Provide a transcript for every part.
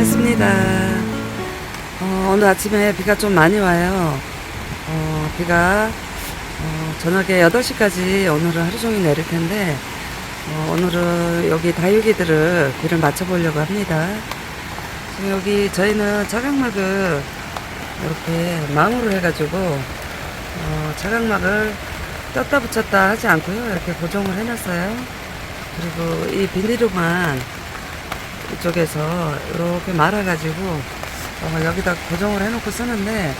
반갑습니다. 어, 오늘 아침에 비가 좀 많이 와요. 어, 비가 어, 저녁에 8시까지 오늘은 하루 종일 내릴 텐데 어, 오늘은 여기 다육이들을 비를 맞춰보려고 합니다. 지금 여기 저희는 자각막을 이렇게 망으로 해가지고 어, 자각막을 떴다 붙였다 하지 않고요. 이렇게 고정을 해놨어요. 그리고 이 비닐로만 이쪽에서 이렇게 말아가지고 어, 여기다 고정을 해놓고 쓰는데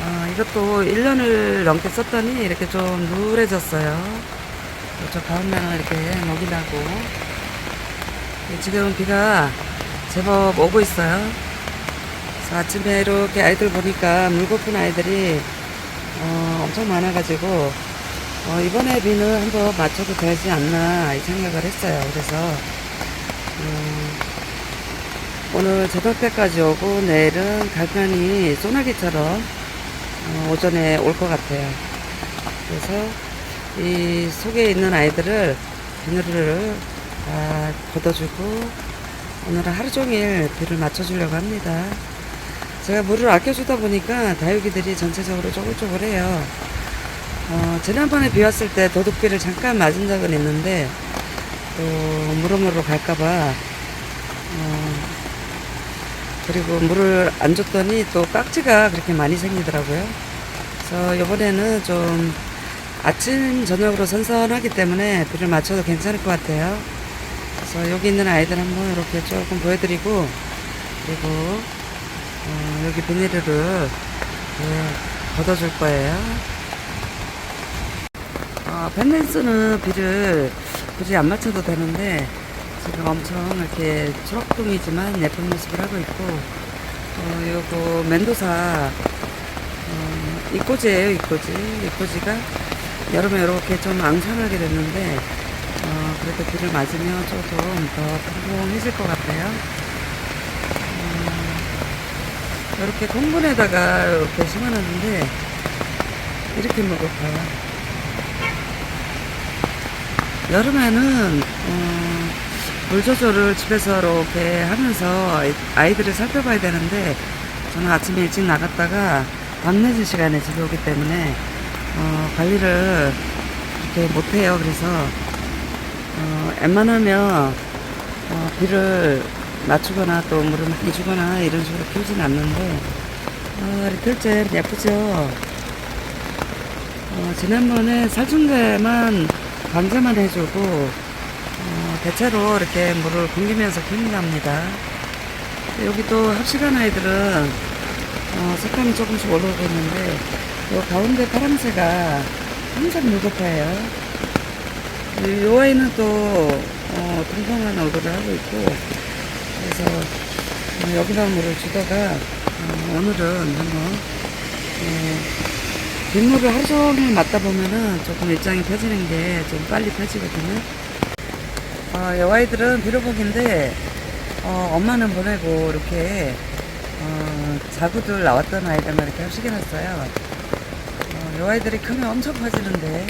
어, 이것도 1년을 넘게 썼더니 이렇게 좀 누래졌어요. 저 가운데는 이렇게 녹이 나고 예, 지금 비가 제법 오고 있어요. 그래서 아침에 이렇게 아이들 보니까 물 고픈 아이들이 어, 엄청 많아가지고 어, 이번에 비는 한번 맞춰도 되지 않나 이 생각을 했어요. 그래서 음, 오늘 저녁 때까지 오고 내일은 갈간이 소나기처럼 어, 오전에 올 것 같아요. 그래서 이 속에 있는 아이들을 비닐을 다 걷어주고 오늘은 하루 종일 비를 맞춰주려고 합니다. 제가 물을 아껴주다 보니까 다육이들이 전체적으로 쪼글쪼글해요. 어, 지난번에 비 왔을 때 도둑비를 잠깐 맞은 적은 있는데 또 물어물어 갈까봐 어, 그리고 물을 안 줬더니 또 깍지가 그렇게 많이 생기더라고요. 그래서 이번에는 좀 아침 저녁으로 선선하기 때문에 비를 맞춰도 괜찮을 것 같아요. 그래서 여기 있는 아이들 한번 이렇게 조금 보여드리고 그리고 어, 여기 비닐을 예, 걷어줄 거예요. 어, 펜댄스는 비를 굳이 안 맞춰도 되는데 지금 엄청 이렇게 초록둥이지만 예쁜 모습을 하고 있고 어, 요거 멘도사 어, 이꼬지예요 이꼬지. 이꼬지가 여름에 이렇게 좀 앙상하게 됐는데 어, 그래도 비를 맞으면 조금 더 풍부해질 것 같아요. 어, 이렇게 콩분에다가 이렇게 심어놨는데 이렇게 먹어봐요 여름에는 어, 물 조절을 집에서 이렇게 하면서 아이- 아이들을 살펴봐야 되는데 저는 아침에 일찍 나갔다가 밤늦은 시간에 집에 오기 때문에 어, 관리를 이렇게 못해요. 그래서 어, 웬만하면 어, 비를 맞추거나 또 물을 많이 주거나 이런 식으로 키우진 않는데 어, 리틀잼 예쁘죠? 어, 지난번에 살충제만 방제만 해주고 어, 대체로 이렇게 물을 굶기면서 키운답니다. 여기 또 합식한 아이들은 어, 색감이 조금씩 올라오고 있는데 요 가운데 파랑새가 항상 물고파예요. 이- 요 아이는 또 어, 통통한 얼굴을 하고 있고 그래서 어, 여기다 물을 주다가 어, 오늘은 한번 예, 빗물을 하루 종일 맞다 보면은 조금 일장이 펴지는 게 좀 빨리 펴지거든요. 어, 여 아이들은 비료복인데 어, 엄마는 보내고 이렇게 어, 자구들 나왔던 아이들만 이렇게 합식해놨어요. 어, 여 아이들이 크면 엄청 커지는데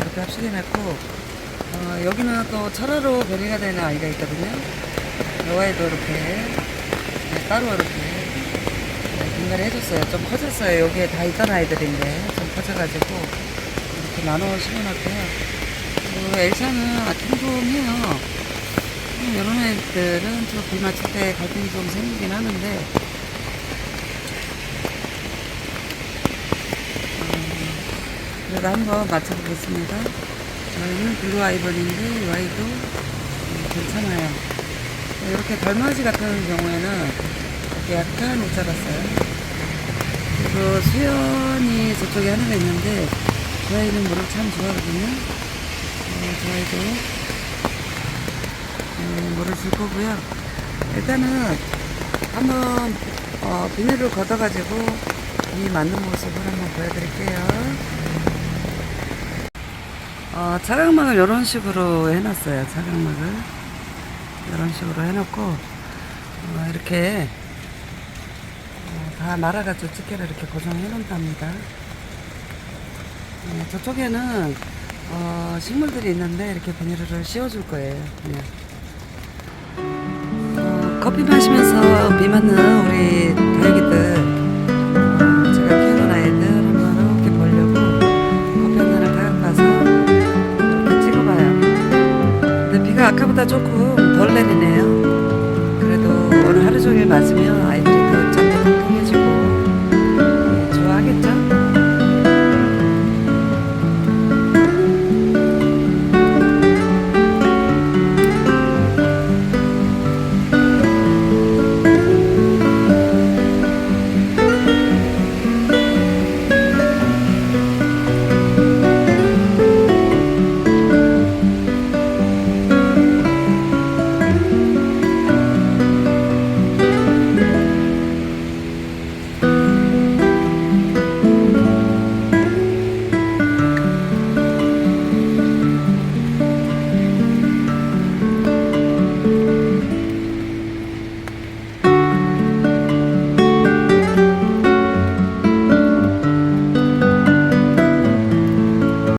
이렇게 합식해놨고 어, 여기는 또 철화로 변이가 되는 아이가 있거든요. 여 아이도 이렇게 네, 따로 이렇게 분갈이 해줬어요. 좀 커졌어요. 여기에 다 있던 아이들인데 좀 커져가지고 이렇게 나눠 심어놨고요. 그 엘사는 통통해요. 이런 애들은 좀비 맞출 때 갈등이 좀 생기긴 하는데 어, 그래도 한번 맞춰보겠습니다. 저희는 블루 아이번인데 이 아이도 음, 괜찮아요. 이렇게 달맞이 같은 경우에는 약간 못 잡았어요. 그리고 수연이 저쪽에 하나가 있는데 그 아이는 물을 참 좋아하거든요. 어, 그 아이도 네, 물을 줄 거고요. 일단은 한번 어, 비닐을 걷어가지고 이 맞는 모습을 한번 보여드릴게요. 어, 차각막을 이런 식으로 해놨어요. 차각막을 이런 식으로 해놓고 어, 이렇게 어, 다 말아가지고 집게를 이렇게 고정해 놓는답니다. 네, 저쪽에는 어, 식물들이 있는데 이렇게 비닐을 씌워줄 거예요. 네. 어, 커피 마시면서 비 맞는 우리 다육이들 어, 제가 키우는 아이들 한번 함께 보려고 커피 한 잔을 다가가서 찍어봐요. 근데 비가 아까보다 조금 덜 내리네요. 그래도 오늘 하루 종일 맞으면 아이들